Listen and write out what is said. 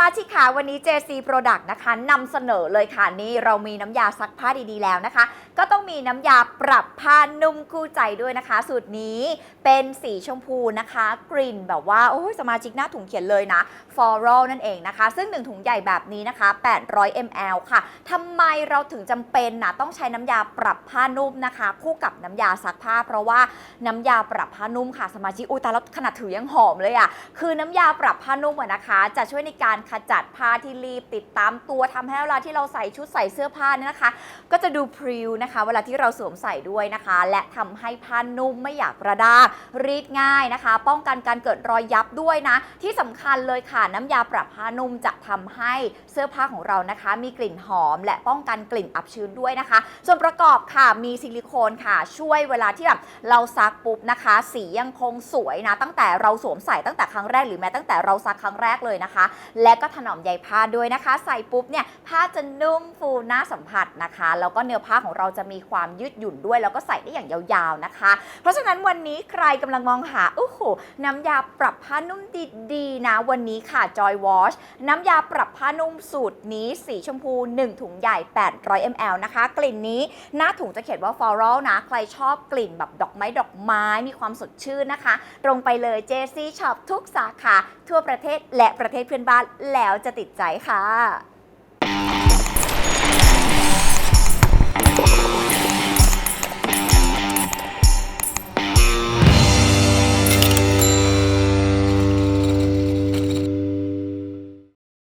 มาชิกค่ะวันนี้ JC Product นะคะนำเสนอเลยค่ะนี่เรามีน้ำยาซักผ้าดีๆแล้วนะคะ ก็ต้องมีน้ำยาปรับผ้านุ่มคู่ใจด้วยนะคะ สูตรนี้เป็นสีชมพูนะคะ กลิ่นแบบว่าโอ้ยสมาชิกหน้าถุงเขียนเลยนะ Floral นั่นเองนะคะ ซึ่ง 1 ถุงใหญ่แบบนี้นะคะ 800 ml ค่ะทำไมเราถึงจำเป็นนะต้องใช้น้ำยาปรับผ้านุ่มนะคะ คู่กับน้ำยาซักผ้า เพราะว่าน้ำยาปรับผ้านุ่มค่ะสมาชิกอุต่แล้วขนาดถือยังหอมเลยอะ่ะคือน้ำยาปรับผ้านุ่มนะคะ จะช่วยในการขจัดผ้าที่รีบติดตามตัวทำให้เวลาที่เราใส่ชุดใส่เสื้อผ้าเนี่ยนะคะ ก็จะดูพริ้วนะคะ เวลาที่เราสวมใส่ด้วยนะคะ และทำให้ผ้านุ่มไม่อยากกระด้างรีดง่ายนะคะ ป้องกันการเกิดรอยยับด้วยนะ ที่สำคัญเลยค่ะน้ำยาปรับผ้านุ่มจะทำให้เสื้อผ้าของเรานะคะ มีกลิ่นหอม และป้องกันกลิ่นอับชื้นด้วยนะคะ ส่วนประกอบค่ะมีซิลิโคนค่ะ ช่วยเวลาที่แบบเราซักปุ๊บนะคะ สียังคงสวยนะ ตั้งแต่เราสวมใส่ตั้งแต่ครั้งแรกหรือแม้ตั้งแต่เราซักครั้งแรกเลยนะคะ และก็ถนอมใยผ้าด้วยนะคะ ใส่ปุ๊บเนี่ยผ้าจะนุ่มฟูน่าสัมผัสนะคะ แล้วก็เนื้อผ้าของเราจะมีความยืดหยุ่นด้วย แล้วก็ใส่ได้อย่างยาวๆนะคะ เพราะฉะนั้นวันนี้ใครกำลังมองหาโอ้โหน้ำยาปรับผ้านุ่มดีๆนะวันนี้ค่ะ Joy Wash น้ำยาปรับผ้านุ่มสูตรนี้สีชมพู 1 ถุงใหญ่ 800 ml นะคะ กลิ่นนี้หน้าถุงจะเขียนว่า floral นะ ใครชอบกลิ่นแบบดอกไม้ดอกไม้มีความสดชื่นนะคะ ตรงไปเลย JC Shop ทุกสาขา ทั่วประเทศและประเทศเพื่อนบ้านแล้วจะติดใจค่ะ